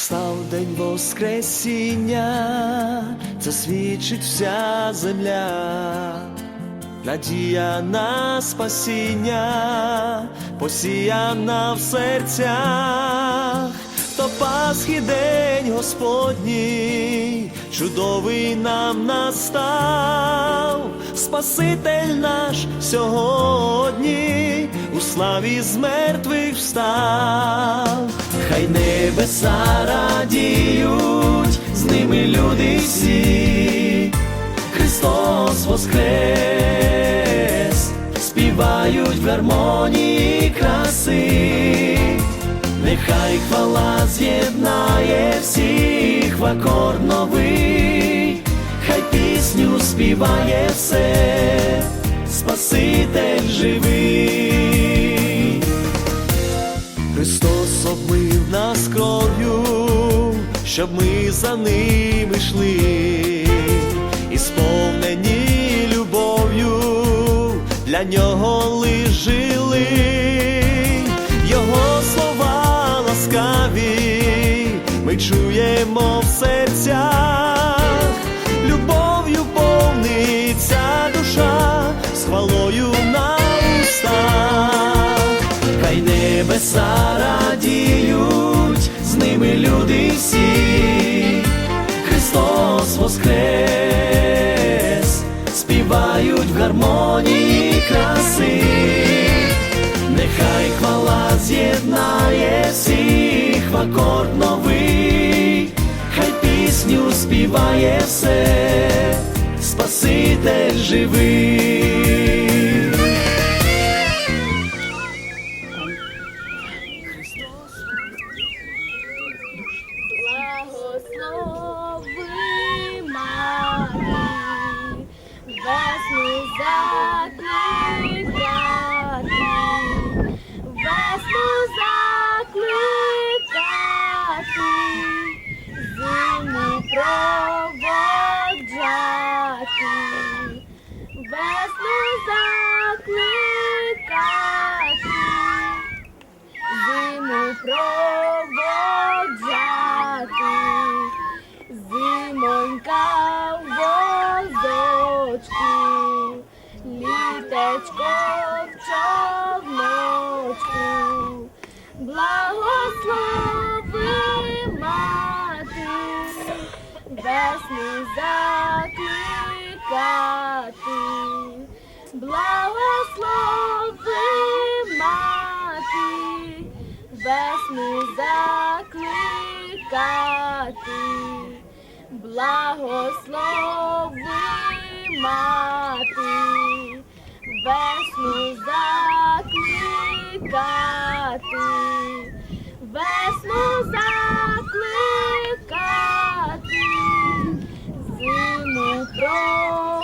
Настав день Воскресіння, засвідчить вся земля, надія на спасіння, посіяна в серцях, Пасхи день Господній, чудовий нам настав, Спаситель наш сьогодні у славі з мертвих встав, хай небеса радіють, з ними люди всі, Христос воскрес, співають в гармонії краси, нехай хвала з'єднає всіх в акорд новий, хай пісню співає все, Спаситель живий. Христос обмив нас кров'ю, щоб ми за ним йшли, і сповнені любов'ю для нього лиш жили, ми чуємо в серцях, любов'ю повниться душа, з хвалою на устах. Хай небеса радіють, з ними люди всі, Христос воскрес, співають в гармонії краси, нехай хвала з'єднає всіх в акорд новий, пісню співає все, Спаситель живий. Літечко в човночку, благослови мати, весну закликати, благослови мати, весну закликати, благослови мати, весну закликати, весну закликати, зиму проводжати,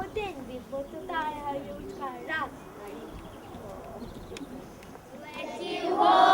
modern bir fotoğraf hayal çıkarlar. Let's see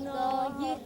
ще одної.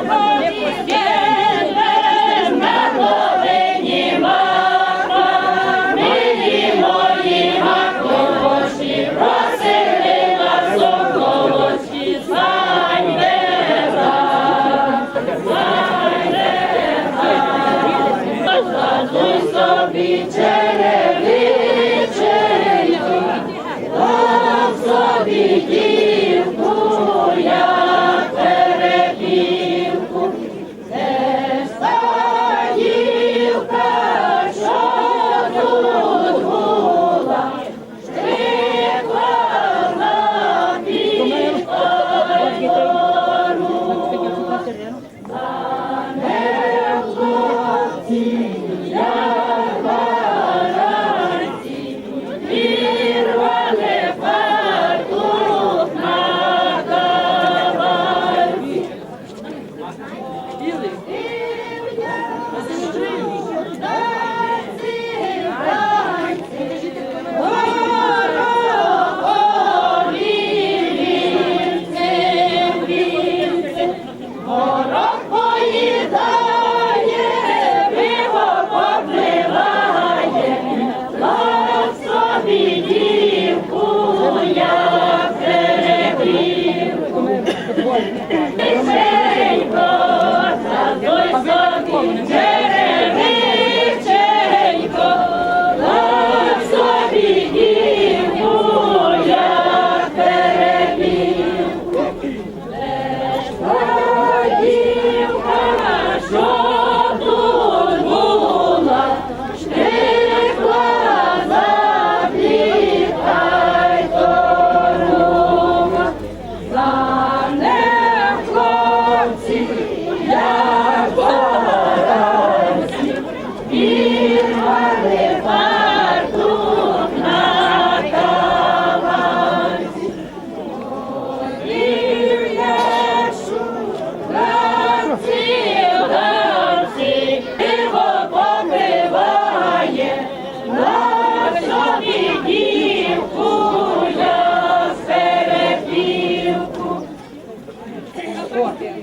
На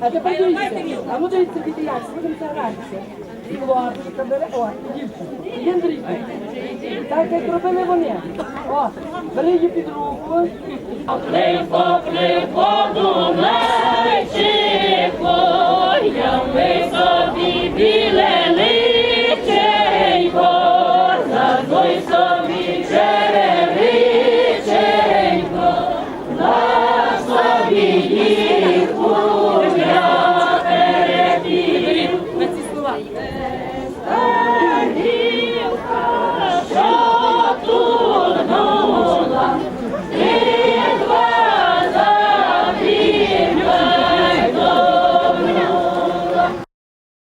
А тепер дивіться, а ну дивіться, діти, як, будемо гратися. Хлопчика бере, о, дівчинку, Андрійку. Так, як робили вони. О, бери її під руку. Пливо, пливо, я ми собі біле